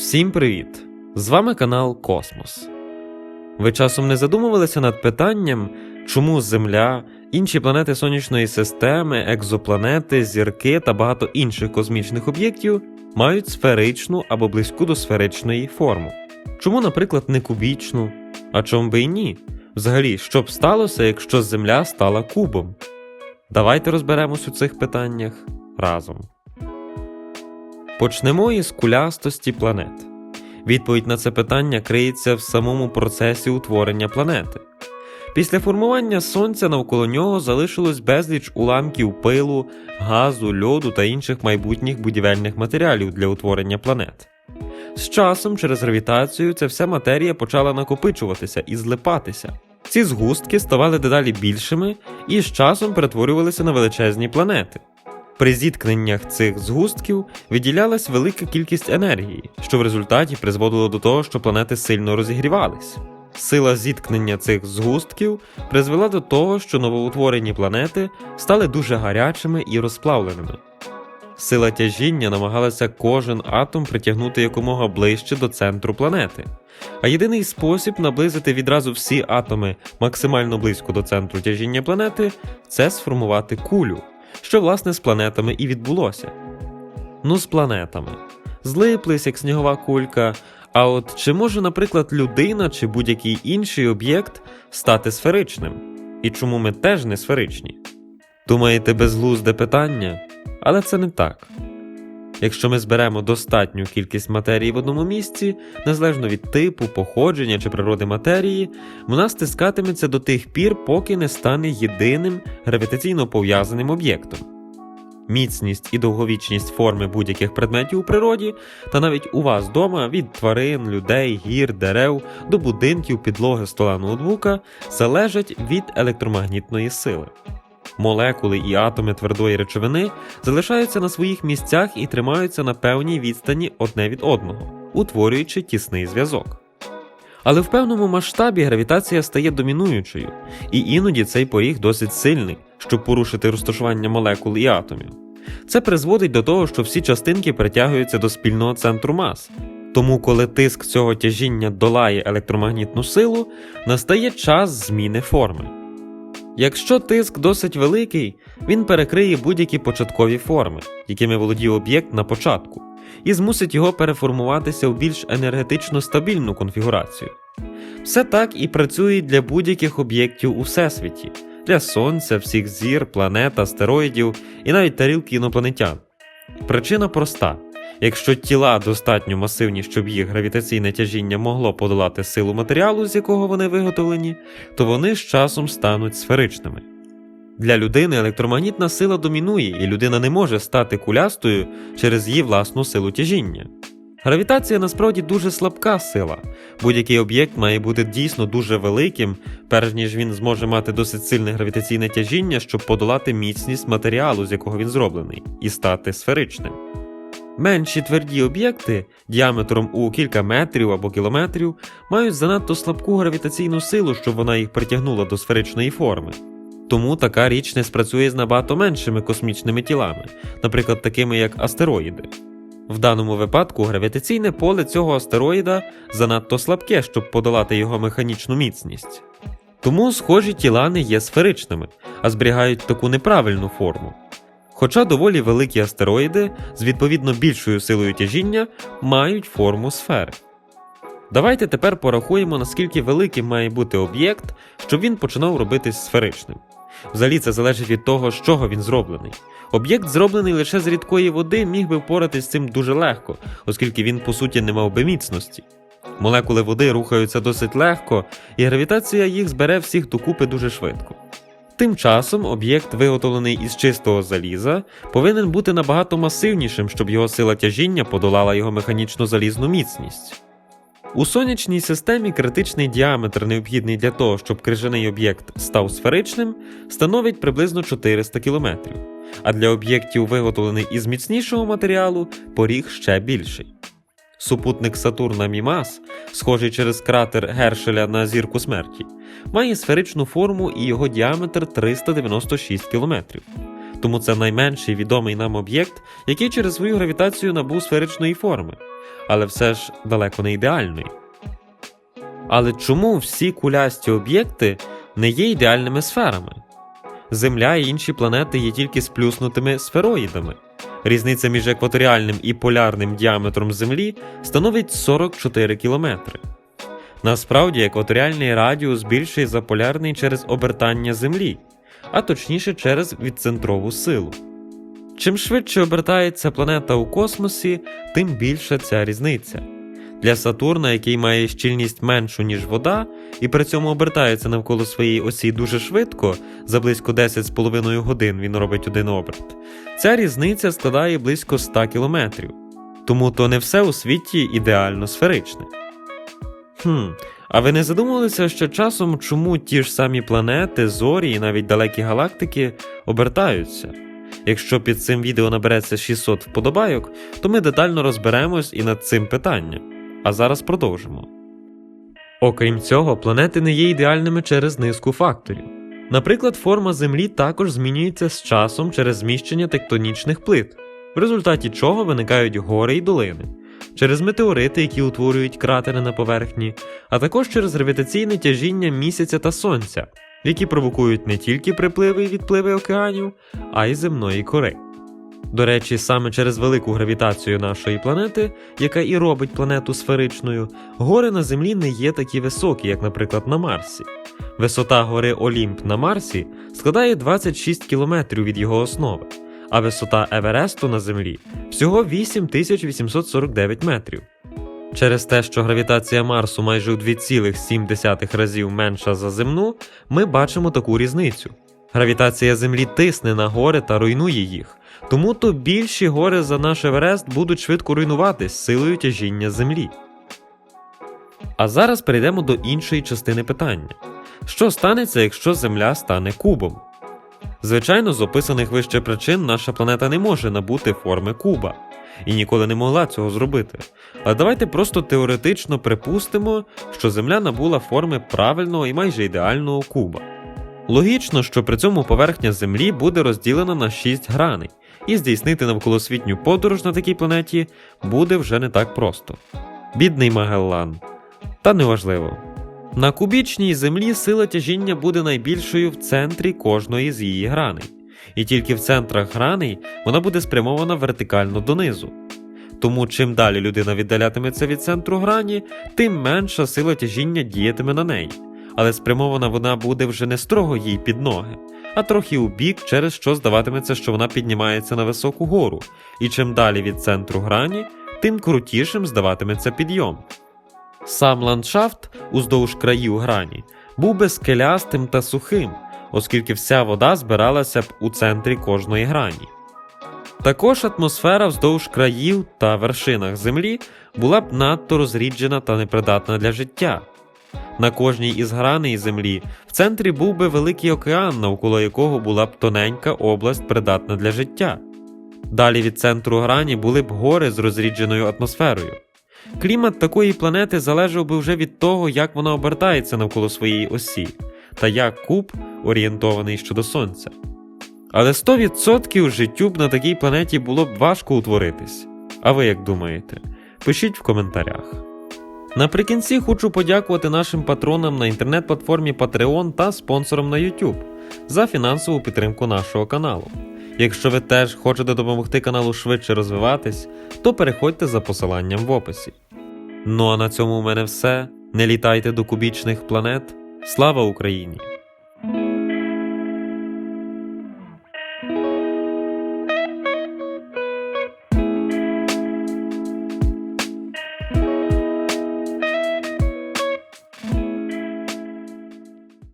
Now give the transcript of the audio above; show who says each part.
Speaker 1: Всім привіт! З вами канал Космос. Ви часом не задумувалися над питанням, чому Земля, інші планети Сонячної системи, екзопланети, зірки та багато інших космічних об'єктів мають сферичну або близьку до сферичної форму? Чому, наприклад, не кубічну? А чому би і ні? Взагалі, що б сталося, якщо Земля стала кубом? Давайте розберемось у цих питаннях разом. Почнемо із кулястості планет. Відповідь на це питання криється в самому процесі утворення планети. Після формування Сонця навколо нього залишилось безліч уламків пилу, газу, льоду та інших майбутніх будівельних матеріалів для утворення планет. З часом, через гравітацію, ця вся матерія почала накопичуватися і злипатися. Ці згустки ставали дедалі більшими і з часом перетворювалися на величезні планети. При зіткненнях цих згустків виділялась велика кількість енергії, що в результаті призводило до того, що планети сильно розігрівались. Сила зіткнення цих згустків призвела до того, що новоутворені планети стали дуже гарячими і розплавленими. Сила тяжіння намагалася кожен атом притягнути якомога ближче до центру планети. А єдиний спосіб наблизити відразу всі атоми максимально близько до центру тяжіння планети це сформувати кулю, що власне з планетами і відбулося. Ну, з планетами. Злиплись як снігова кулька. А от чи може, наприклад, людина чи будь-який інший об'єкт стати сферичним? І чому ми теж не сферичні? Думаєте, безглузде питання? Але це не так. Якщо ми зберемо достатню кількість матерії в одному місці, незалежно від типу, походження чи природи матерії, вона стискатиметься до тих пір, поки не стане єдиним гравітаційно пов'язаним об'єктом. Міцність і довговічність форми будь-яких предметів у природі, та навіть у вас вдома від тварин, людей, гір, дерев до будинків, підлоги, стола ноутбука залежать від електромагнітної сили. Молекули і атоми твердої речовини залишаються на своїх місцях і тримаються на певній відстані одне від одного, утворюючи тісний зв'язок. Але в певному масштабі гравітація стає домінуючою, і іноді цей поріг досить сильний, щоб порушити розташування молекул і атомів. Це призводить до того, що всі частинки притягуються до спільного центру мас. Тому, коли тиск цього тяжіння долає електромагнітну силу, настає час зміни форми. Якщо тиск досить великий, він перекриє будь-які початкові форми, якими володів об'єкт на початку, і змусить його переформуватися в більш енергетично стабільну конфігурацію. Все так і працює для будь-яких об'єктів у всесвіті, для Сонця, всіх зір, планет, астероїдів і навіть тарілки інопланетян. Причина проста. Якщо тіла достатньо масивні, щоб їх гравітаційне тяжіння могло подолати силу матеріалу, з якого вони виготовлені, то вони з часом стануть сферичними. Для людини електромагнітна сила домінує, і людина не може стати кулястою через її власну силу тяжіння. Гравітація насправді дуже слабка сила. Будь-який об'єкт має бути дійсно дуже великим, перш ніж він зможе мати досить сильне гравітаційне тяжіння, щоб подолати міцність матеріалу, з якого він зроблений, і стати сферичним. Менші тверді об'єкти діаметром у кілька метрів або кілометрів мають занадто слабку гравітаційну силу, щоб вона їх притягнула до сферичної форми. Тому така річ не спрацює з набагато меншими космічними тілами, наприклад, такими як астероїди. В даному випадку гравітаційне поле цього астероїда занадто слабке, щоб подолати його механічну міцність. Тому схожі тіла не є сферичними, а зберігають таку неправильну форму. Хоча доволі великі астероїди з відповідно більшою силою тяжіння мають форму сфери. Давайте тепер порахуємо, наскільки великим має бути об'єкт, щоб він починав робитись сферичним. Взагалі це залежить від того, з чого він зроблений. Об'єкт, зроблений лише з рідкої води, міг би впоратись з цим дуже легко, оскільки він по суті не мав би міцності. Молекули води рухаються досить легко, і гравітація їх збере всіх докупи дуже швидко. Тим часом об'єкт, виготовлений із чистого заліза, повинен бути набагато масивнішим, щоб його сила тяжіння подолала його механічно залізну міцність. У сонячній системі критичний діаметр, необхідний для того, щоб крижаний об'єкт став сферичним, становить приблизно 400 км, а для об'єктів, виготовлених із міцнішого матеріалу, поріг ще більший. Супутник Сатурна Мімас, схожий через кратер Гершеля на зірку смерті, має сферичну форму і його діаметр 396 км. тому це найменший відомий нам об'єкт, який через свою гравітацію набув сферичної форми, але все ж далеко не ідеальної. Але чому всі кулясті об'єкти не є ідеальними сферами? Земля і інші планети є тільки сплюснутими сфероїдами. Різниця між екваторіальним і полярним діаметром Землі становить 44 км. Насправді, екваторіальний радіус більший за полярний через обертання Землі, а точніше через відцентрову силу. Чим швидше обертається планета у космосі, тим більша ця різниця. Для Сатурна, який має щільність меншу, ніж вода, і при цьому обертається навколо своєї осі дуже швидко, за близько 10,5 годин він робить один оберт, ця різниця складає близько 100 кілометрів. Тому то не все у світі ідеально сферичне. Хм, а ви не задумувалися ще часом, чому ті ж самі планети, зорі і навіть далекі галактики обертаються? Якщо під цим відео набереться 600 вподобайок, то ми детально розберемось і над цим питанням. А зараз продовжимо. Окрім цього, планети не є ідеальними через низку факторів. Наприклад, форма Землі також змінюється з часом через зміщення тектонічних плит, в результаті чого виникають гори й долини, через метеорити, які утворюють кратери на поверхні, а також через гравітаційне тяжіння місяця та сонця, які провокують не тільки припливи і відпливи океанів, а й земної кори. До речі, саме через велику гравітацію нашої планети, яка і робить планету сферичною, гори на Землі не є такі високі, як, наприклад, на Марсі. Висота гори Олімп на Марсі складає 26 кілометрів від його основи, а висота Евересту на Землі всього 8849 метрів. Через те, що гравітація Марсу майже у 2,7 разів менша за земну, ми бачимо таку різницю. Гравітація Землі тисне на гори та руйнує їх, тому то більші гори за наш Еверест будуть швидко руйнуватись силою тяжіння Землі. А зараз перейдемо до іншої частини питання: що станеться, якщо Земля стане кубом? Звичайно, з описаних вище причин наша планета не може набути форми куба і ніколи не могла цього зробити. Але давайте просто теоретично припустимо, що Земля набула форми правильного і майже ідеального куба. Логічно, що при цьому поверхня Землі буде розділена на 6 граней, і здійснити навколосвітню подорож на такій планеті буде вже не так просто. Бідний Магеллан. Та неважливо. На кубічній землі сила тяжіння буде найбільшою в центрі кожної з її граней, і тільки в центрах граней вона буде спрямована вертикально донизу. Тому чим далі людина віддалятиметься від центру грані, тим менша сила тяжіння діятиме на неї, але спрямована вона буде вже не строго їй під ноги, а трохи у бік, через що здаватиметься, що вона піднімається на високу гору, і чим далі від центру грані, тим крутішим здаватиметься підйом. Сам ландшафт уздовж країв грані був би скелястим та сухим, оскільки вся вода збиралася б у центрі кожної грані. Також атмосфера вздовж країв та вершинах землі була б надто розріджена та непридатна для життя. На кожній із граней землі в центрі був би великий океан, навколо якого була б тоненька область придатна для життя. Далі від центру грані були б гори з розрідженою атмосферою. Клімат такої планети залежав би вже від того, як вона обертається навколо своєї осі, та як куб орієнтований щодо сонця. Але 100% життю б на такій планеті було б важко утворитись. А ви як думаєте? Пишіть в коментарях. Наприкінці хочу подякувати нашим патронам на інтернет-платформі Patreon та спонсорам на YouTube за фінансову підтримку нашого каналу. Якщо ви теж хочете допомогти каналу швидше розвиватись, то переходьте за посиланням в описі. Ну а на цьому у мене все. Не літайте до кубічних планет. Слава Україні!